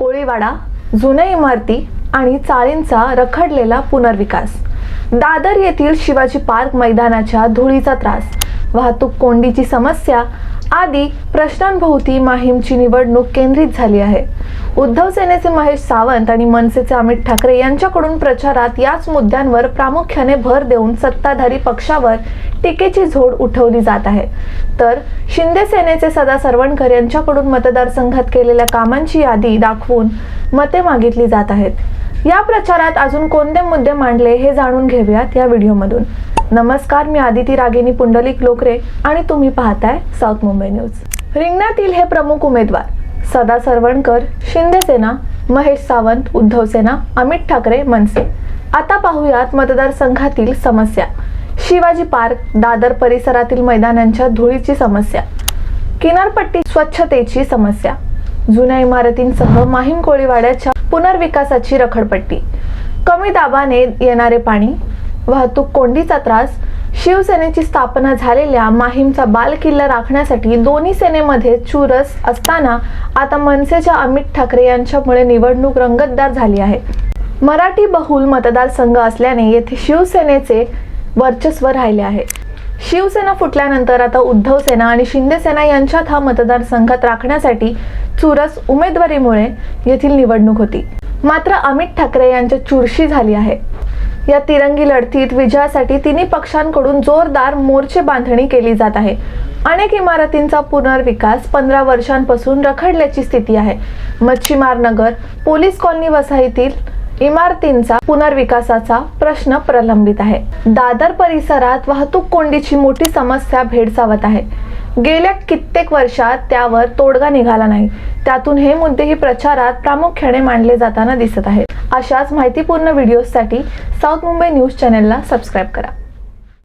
कोळीवाडा जुन्या इमारती आणि चाळींचा रखडलेला पुनर्विकास. दादर येथील शिवाजी पार्क मैदानाच्या धुळीचा त्रास. वाहतूक कोंडीची समस्या आदी प्रश्नांभोवती माहीमची निवडणूक केंद्रित झाली आहे. उद्धव सेनेचे महेश सावंत आणि मनसेचे अमित ठाकरे यांच्याकडून प्रचारात याच मुद्द्यांवर प्रामुख्याने भर देऊन सत्ताधारी पक्षावर टीकेची झोड उठवली जात आहे. तर शिंदे सेनेचे सदा सरवणकर यांच्याकडून मतदारसंघात केलेल्या कामांची यादी दाखवून मते मागितली जात आहेत. या प्रचारात अजून कोणते मुद्दे मांडले हे जाणून घेऊयात या व्हिडिओमधून. नमस्कार मी आदिती रागिनी पुंडलिक लोकरे आणि तुम्ही पाहताय साऊथ मुंबई न्यूज. रिंगणातील हे प्रमुख उमेदवार सदा सरवणकर शिंदे सेना महेश सावंत उद्धव सेना अमित ठाकरे मनसे. आता पाहूयात मतदारसंघातील समस्या. शिवाजी पार्क दादर परिसरातील मैदानांच्या धुळीची समस्या. किनारपट्टी स्वच्छतेची समस्या. जुन्या इमारतींसह माहीम कोळीवाड्याच्या पुनर्विकासाची रखडपट्टी. कमी दाबाने येणारे पाणी वाहतूक कोंडीचा त्रास शिवसेनेची स्थापना झालेल्या माहीमचा बाल किल्ला राखण्यासाठी दोन्ही सेनेमध्ये चुरस असताना आता मनसेच्या अमित ठाकरे यांच्यामुळे निवडणूक रंगतदार झाली आहे. मराठी बहुल मतदारसंघ असल्याने येथे शिवसेनेचे वर्चस्व राहिले आहे. शिवसेना फुटल्यानंतर आता उद्धव सेना आणि शिंदे सेना यांच्यात हा मतदारसंघात राखण्यासाठी चुरस उमेदवारीमुळे येथील निवडणूक होती. मात्र अमित ठाकरे यांच्या चुरशी झाली आहे. या तिरंगी लढतीत विजयासाठी तिन्ही पक्षांकडून जोरदार मोर्चे बांधणी केली जात आहे. अनेक इमारतींचा पुनर्विकास पंधरा वर्षांपासून रखडल्याची स्थिती आहे. मच्छीमार नगर पोलीस कॉलनी वसाहतीतील इमारतींचा पुनर्विकासाचा प्रश्न प्रलंबित आहे. दादर परिसरात वाहतूक कोंडीची मोठी समस्या भेडसावत आहे. गेल्या कित्येक वर्षात त्यावर तोडगा निघाला नाही. त्यातून हे मुद्देही प्रचारात प्रामुख्याने मांडले जाताना दिसत आहेत. अशाच माहितीपूर्ण व्हिडिओसाठी साऊथ मुंबई न्यूज चॅनेलला सबस्क्राईब करा.